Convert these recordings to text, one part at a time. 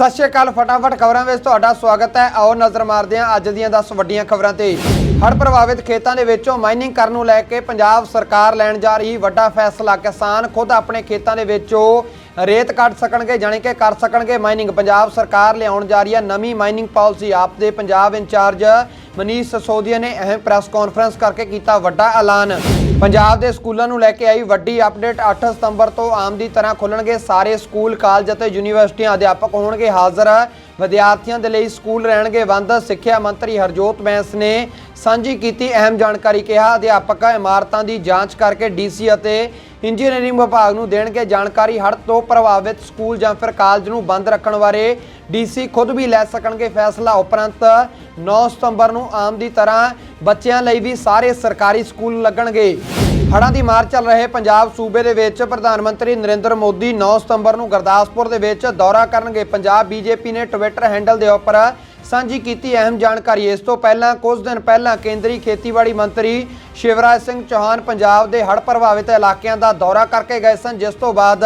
ਸਤਿ ਸ਼੍ਰੀ ਅਕਾਲ, ਫਟਾਫਟ ਖਬਰਾਂ ਵਿੱਚ ਤੁਹਾਡਾ ਸਵਾਗਤ ਹੈ। ਆਓ ਨਜ਼ਰ ਮਾਰਦੇ ਹਾਂ ਅੱਜ ਦੀਆਂ 10 ਵੱਡੀਆਂ ਖਬਰਾਂ ਤੇ। ਹੜ੍ਹ ਪ੍ਰਭਾਵਿਤ ਖੇਤਾਂ ਦੇ ਵਿੱਚੋਂ ਮਾਈਨਿੰਗ ਕਰਨ ਨੂੰ ਲੈ ਕੇ ਪੰਜਾਬ ਸਰਕਾਰ ਲੈਣ ਜਾ ਰਹੀ ਵੱਡਾ ਫੈਸਲਾ। ਕਿਸਾਨ ਖੁਦ ਆਪਣੇ ਖੇਤਾਂ ਦੇ ਵਿੱਚੋਂ ਰੇਤ ਕੱਢ ਸਕਣਗੇ, ਜਾਣੀ ਕਿ ਕਰ ਸਕਣਗੇ ਮਾਈਨਿੰਗ। ਪੰਜਾਬ ਸਰਕਾਰ ਲਿਆਉਣ ਜਾ ਰਹੀ ਹੈ ਨਵੀਂ ਮਾਈਨਿੰਗ ਪਾਲਿਸੀ। ਆਪ ਦੇ ਪੰਜਾਬ ਇੰਚਾਰਜ ਮਨੀਸ਼ ਸਸੋਦੀਆ ਨੇ ਅਹਿਮ ਪ੍ਰੈਸ ਕਾਨਫਰੰਸ ਕਰਕੇ ਕੀਤਾ ਵੱਡਾ ਐਲਾਨ। ਪੰਜਾਬ ਦੇ ਸਕੂਲਾਂ ਨੂੰ ਲੈ ਕੇ ਆਈ ਵੱਡੀ ਅਪਡੇਟ 8 ਸਤੰਬਰ ਤੋਂ ਆਮ ਦੀ ਤਰ੍ਹਾਂ ਖੁੱਲਣਗੇ ਸਾਰੇ ਸਕੂਲ, ਕਾਲਜ ਅਤੇ ਯੂਨੀਵਰਸਿਟੀਆਂ। ਅਧਿਆਪਕ ਹੋਣਗੇ ਹਾਜ਼ਰ। ਵਿਦਿਆਰਥੀਆਂ ਦੇ ਲਈ ਸਕੂਲ ਰਹਿਣਗੇ ਬੰਦ। ਸਿੱਖਿਆ ਮੰਤਰੀ ਹਰਜੋਤ ਬੈਂਸ ਨੇ ਸਾਂਝੀ ਕੀਤੀ ਅਹਿਮ ਜਾਣਕਾਰੀ ਕਿਹਾ। ਅਧਿਆਪਕ ਇਮਾਰਤਾਂ ਦੀ ਜਾਂਚ ਕਰਕੇ ਡੀਸੀ ਅਤੇ ਇੰਜੀਨੀਅਰਿੰਗ ਵਿਭਾਗ ਨੂੰ ਦੇਣਗੇ ਜਾਣਕਾਰੀ। ਹੜ੍ਹ ਤੋਂ ਪ੍ਰਭਾਵਿਤ ਸਕੂਲ ਜਾਂ ਫਿਰ ਕਾਲਜ ਨੂੰ ਬੰਦ ਰੱਖਣ ਬਾਰੇ ਡੀਸੀ ਖੁਦ ਵੀ ਲੈ ਸਕਣਗੇ ਫੈਸਲਾ। ਉਪਰੰਤ 9 ਸਤੰਬਰ ਨੂੰ ਆਮ ਦੀ ਤਰ੍ਹਾਂ ਬੱਚਿਆਂ ਲਈ ਵੀ ਸਾਰੇ ਸਰਕਾਰੀ ਸਕੂਲ ਲੱਗਣਗੇ। ਹੜ੍ਹਾਂ ਦੀ ਮਾਰ ਚੱਲ ਰਹੇ ਪੰਜਾਬ ਸੂਬੇ ਦੇ ਵਿੱਚ ਪ੍ਰਧਾਨ ਮੰਤਰੀ ਨਰਿੰਦਰ ਮੋਦੀ 9 ਸਤੰਬਰ ਨੂੰ ਗੁਰਦਾਸਪੁਰ ਦੇ ਵਿੱਚ ਦੌਰਾ ਕਰਨਗੇ। ਪੰਜਾਬ ਬੀਜੇਪੀ ਨੇ ਟਵਿੱਟਰ ਹੈਂਡਲ ਦੇ ਉੱਪਰ ਸਾਂਝੀ ਕੀਤੀ ਅਹਿਮ ਜਾਣਕਾਰੀ। ਇਸ ਤੋਂ ਪਹਿਲਾਂ ਕੁਝ ਦਿਨ ਪਹਿਲਾਂ ਕੇਂਦਰੀ ਖੇਤੀਬਾੜੀ ਮੰਤਰੀ ਸ਼ਿਵਰਾਜ ਸਿੰਘ ਚੌਹਾਨ ਪੰਜਾਬ ਦੇ ਹੜ੍ਹ ਪ੍ਰਭਾਵਿਤ ਇਲਾਕਿਆਂ ਦਾ ਦੌਰਾ ਕਰਕੇ ਗਏ ਸਨ, ਜਿਸ ਤੋਂ ਬਾਅਦ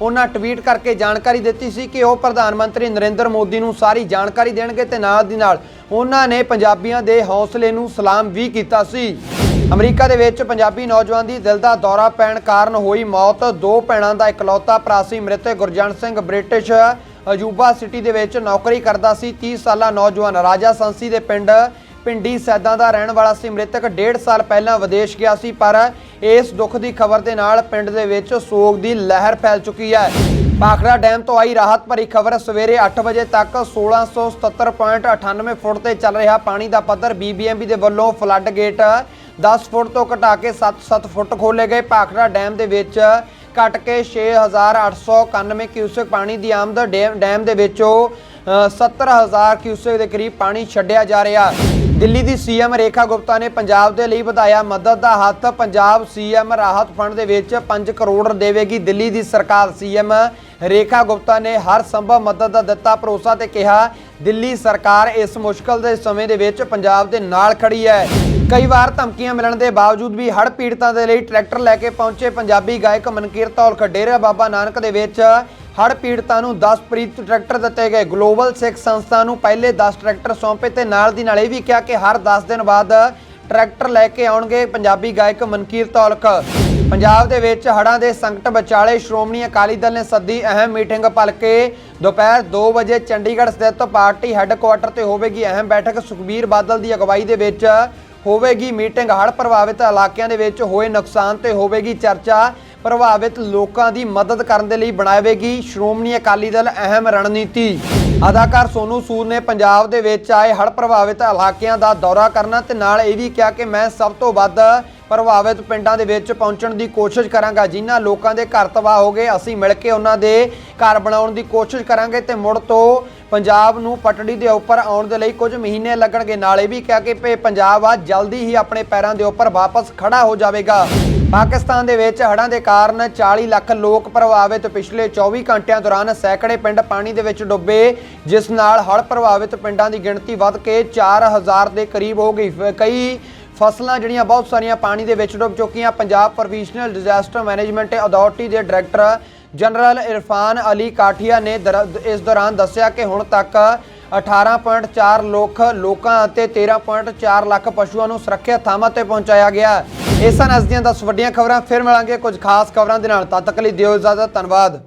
ਉਹਨਾਂ ਟਵੀਟ ਕਰਕੇ ਜਾਣਕਾਰੀ ਦਿੱਤੀ ਸੀ ਕਿ ਉਹ ਪ੍ਰਧਾਨ ਮੰਤਰੀ ਨਰਿੰਦਰ ਮੋਦੀ ਨੂੰ ਸਾਰੀ ਜਾਣਕਾਰੀ ਦੇਣਗੇ ਤੇ ਨਾਲ ਦੀ ਨਾਲ ਉਹਨਾਂ ਨੇ ਪੰਜਾਬੀਆਂ ਦੇ ਹੌਸਲੇ ਨੂੰ ਸਲਾਮ ਵੀ ਕੀਤਾ ਸੀ। ਅਮਰੀਕਾ ਦੇ ਵਿੱਚ ਪੰਜਾਬੀ ਨੌਜਵਾਨ ਦੀ ਦਿਲ ਦਾ ਦੌਰਾ ਪੈਣ ਕਾਰਨ ਹੋਈ ਮੌਤ। ਦੋ ਭੈਣਾਂ ਦਾ ਇਕਲੌਤਾ ਭਰਾ ਸੀ ਮ੍ਰਿਤਕ ਗੁਰਜਨ ਸਿੰਘ, ਬ੍ਰਿਟਿਸ਼ ਅਜੂਬਾ ਸਿਟੀ ਦੇ ਵਿੱਚ ਨੌਕਰੀ ਕਰਦਾ ਸੀ। 30 ਸਾਲਾ ਨੌਜਵਾਨ ਰਾਜਾ ਸੰਸੀ ਦੇ ਪਿੰਡ ਪਿੰਡੀ ਸੈਦਾਂ ਦਾ ਰਹਿਣ ਵਾਲਾ ਸੀ। ਮ੍ਰਿਤਕ ਡੇਢ ਸਾਲ ਪਹਿਲਾਂ ਵਿਦੇਸ਼ ਗਿਆ ਸੀ, ਪਰ ਇਸ ਦੁੱਖ ਦੀ ਖਬਰ ਦੇ ਨਾਲ ਪਿੰਡ ਦੇ ਵਿੱਚ ਸੋਗ ਦੀ ਲਹਿਰ ਫੈਲ ਚੁੱਕੀ ਹੈ। ਭਾਖੜਾ ਡੈਮ ਤੋਂ ਆਈ ਰਾਹਤ ਭਰੀ ਖਬਰ ਸਵੇਰੇ 8 ਵਜੇ ਤੱਕ 1677.98 ਫੁੱਟ ਤੇ ਚੱਲ ਰਿਹਾ ਪਾਣੀ ਦਾ ਪੱਧਰ। ਬੀਬੀਐਮਬੀ ਦੇ ਵੱਲੋਂ ਫਲੱਡ ਗੇਟ 10 ਫੁੱਟ ਤੋਂ ਘਟਾ ਕੇ 7-7 ਫੁੱਟ ਖੋਲੇ ਗਏ। ਭਾਖੜਾ ਡੈਮ ਦੇ ਵਿੱਚ ਘਟ ਕੇ 6891 ਕਿਊਸਕ ਪਾਣੀ ਦੀ ਆਮਦ। ਡੈਮ ਡੈਮ ਦੇ ਵਿੱਚੋਂ ਅ, 70000 ਕਿਊਸਕ ਦੇ ਕਰੀਬ ਪਾਣੀ ਛੱਡਿਆ ਜਾ ਰਿਹਾ। ਦਿੱਲੀ ਦੀ ਸੀਐਮ ਰੇਖਾ ਗੁਪਤਾ ਨੇ ਪੰਜਾਬ ਦੇ ਲਈ ਵਧਾਇਆ ਮਦਦ ਦਾ ਹੱਥ। ਪੰਜਾਬ ਸੀਐਮ ਰਾਹਤ ਫੰਡ ਦੇ ਵਿੱਚ 5 ਕਰੋੜ ਦੇਵੇਗੀ। ਦਿੱਲੀ ਦੀ ਸਰਕਾਰ ਸੀਐਮ ਰੇਖਾ ਗੁਪਤਾ ਨੇ ਹਰ ਸੰਭਵ ਮਦਦ ਦਾ ਦਿੱਤਾ, ਭਰੋਸਾ ਤੇ ਕਿਹਾ, ਦਿੱਲੀ ਸਰਕਾਰ ਇਸ ਮੁਸ਼ਕਲ ਦੇ ਸਮੇਂ ਦੇ ਵਿੱਚ ਪੰਜਾਬ ਦੇ ਨਾਲ ਖੜੀ ਹੈ। ਕਈ ਵਾਰ ਧਮਕੀਆਂ ਮਿਲਣ ਦੇ ਬਾਵਜੂਦ ਵੀ ਹੜ੍ਹ ਪੀੜਤਾਂ ਦੇ ਲਈ ਟਰੈਕਟਰ ਲੈ ਕੇ ਪਹੁੰਚੇ ਪੰਜਾਬੀ ਗਾਇਕ ਮਨਕੀਰਤ ਔਲਖ ਡੇਰਾ ਬਾਬਾ ਨਾਨਕ ਦੇ ਵਿੱਚ ਹੜ੍ਹ ਪੀੜਤਾਂ ਨੂੰ 10 ਪ੍ਰੀਤ ਟਰੈਕਟਰ ਦਿੱਤੇ ਗਏ। ਗਲੋਬਲ ਸਿੱਖ ਸੰਸਥਾ ਨੂੰ ਪਹਿਲੇ 10 ਟਰੈਕਟਰ ਸੌਂਪੇ ਤੇ ਨਾਲ ਦੀ ਨਾਲ ਇਹ ਵੀ ਕਿਹਾ ਕਿ ਹਰ 10 ਦਿਨ ਬਾਅਦ ਟਰੈਕਟਰ ਲੈ ਕੇ ਆਉਣਗੇ ਪੰਜਾਬੀ ਗਾਇਕ ਮਨਕੀਰ ਔਲਖ ਪੰਜਾਬ ਦੇ ਵਿੱਚ ਹੜ੍ਹਾਂ ਦੇ ਸੰਕਟ ਵਿਚਾਲੇ ਸ਼੍ਰੋਮਣੀ ਅਕਾਲੀ ਦਲ ਨੇ ਸੱਦੀ ਅਹਿਮ ਮੀਟਿੰਗ ਭਲਕੇ। ਦੁਪਹਿਰ 2 ਵਜੇ ਚੰਡੀਗੜ੍ਹ ਸਥਿਤ ਪਾਰਟੀ ਹੈੱਡਕੁਆਟਰ ਤੇ ਹੋਵੇਗੀ ਅਹਿਮ ਬੈਠਕ। ਸੁਖਬੀਰ ਬਾਦਲ ਦੀ ਅਗਵਾਈ ਦੇ ਵਿੱਚ ਹੋਵੇਗੀ ਮੀਟਿੰਗ। ਹੜ੍ਹ ਪ੍ਰਭਾਵਿਤ ਇਲਾਕਿਆਂ ਦੇ ਵਿੱਚ ਹੋਏ ਨੁਕਸਾਨ ਤੇ ਹੋਵੇਗੀ ਚਰਚਾ। ਪ੍ਰਭਾਵਿਤ ਲੋਕਾਂ ਦੀ ਮਦਦ ਕਰਨ ਦੇ ਲਈ ਬਣਾਵੇਗੀ ਸ਼੍ਰੋਮਣੀ ਅਕਾਲੀ ਦਲ ਅਹਿਮ ਰਣਨੀਤੀ। ਅਦਾਕਾਰ ਸੋਨੂ ਸੂਦ ਨੇ ਪੰਜਾਬ ਦੇ ਵਿੱਚ ਆਏ ਹੜ੍ਹ ਪ੍ਰਭਾਵਿਤ ਇਲਾਕਿਆਂ ਦਾ ਦੌਰਾ ਕਰਨਾ ਤੇ ਨਾਲ ਇਹ ਵੀ ਕਿਹਾ ਕਿ ਮੈਂ ਸਭ ਤੋਂ ਵੱਧ ਪ੍ਰਭਾਵਿਤ ਪਿੰਡਾਂ ਦੇ ਵਿੱਚ ਪਹੁੰਚਣ ਦੀ ਕੋਸ਼ਿਸ਼ ਕਰਾਂਗਾ, ਜਿਨ੍ਹਾਂ ਲੋਕਾਂ ਦੇ ਘਰ ਤਬਾਹ ਹੋ ਗਏ। ਅਸੀਂ ਮਿਲ ਕੇ ਉਹਨਾਂ ਦੇ ਘਰ ਬਣਾਉਣ ਦੀ ਕੋਸ਼ਿਸ਼ ਕਰਾਂਗੇ ਤੇ ਮੁੜ ਤੋਂ ਪੰਜਾਬ ਨੂੰ ਪਟੜੀ ਦੇ ਉੱਪਰ ਆਉਣ ਦੇ ਲਈ ਕੁਝ ਮਹੀਨੇ ਲੱਗਣਗੇ। ਨਾਲ ਇਹ ਵੀ ਕਿਹਾ ਕਿ ਭਈ ਪੰਜਾਬ ਆ ਜਲਦੀ ਹੀ ਆਪਣੇ ਪੈਰਾਂ ਦੇ ਉੱਪਰ ਵਾਪਸ ਖੜਾ ਹੋ ਜਾਵੇਗਾ। ਪਾਕਿਸਤਾਨ ਦੇ ਵਿੱਚ ਹੜ੍ਹਾਂ ਦੇ ਕਾਰਨ 40 ਲੱਖ ਲੋਕ ਪ੍ਰਭਾਵਿਤ ਪਿਛਲੇ 24 ਘੰਟਿਆਂ ਦੌਰਾਨ ਸੈਂਕੜੇ ਪਿੰਡ ਪਾਣੀ ਦੇ ਵਿੱਚ ਡੁੱਬੇ ਜਿਸ ਨਾਲ ਹੜ੍ਹ ਪ੍ਰਭਾਵਿਤ ਪਿੰਡਾਂ ਦੀ ਗਿਣਤੀ ਵੱਧ ਕੇ 4000 ਦੇ ਕਰੀਬ ਹੋ ਗਈ। ਫ- ਕਈ ਫਸਲਾਂ ਜਿਹੜੀਆਂ ਬਹੁਤ ਸਾਰੀਆਂ ਪਾਣੀ ਦੇ ਵਿੱਚ ਡੁੱਬ ਚੁੱਕੀਆਂ, Punjab provisional disaster management authority ਦੇ ਡਾਇਰੈਕਟਰ ਜਨਰਲ ਇਰਫਾਨ ਅਲੀ ਕਾਠੀਆ ਨੇ ਦਰ- ਇਸ ਦੌਰਾਨ ਦੱਸਿਆ ਕਿ ਹੁਣ ਤੱਕ 18.4 ਲੱਖ ਲੋਕਾਂ ਅਤੇ 13.4 ਲੱਖ ਪਸ਼ੂਆਂ ਨੂੰ ਸੁਰੱਖਿਅਤ ਥਾਵਾਂ ਤੇ ਪਹੁੰਚਾਇਆ ਗਿਆ। ਇਸ ਇਹ ਸਨ ਅੱਜ ਦੀਆਂ 10 ਵੱਡੀਆਂ ਖਬਰਾਂ, ਫਿਰ ਮਿਲਾਂਗੇ ਕੁਝ ਖਾਸ ਖਬਰਾਂ ਦੇ ਨਾਲ। ਤਦ ਤੱਕ ਲਈ ਦਿਓ ਇਜਾਜ਼ਤ, ਧੰਨਵਾਦ।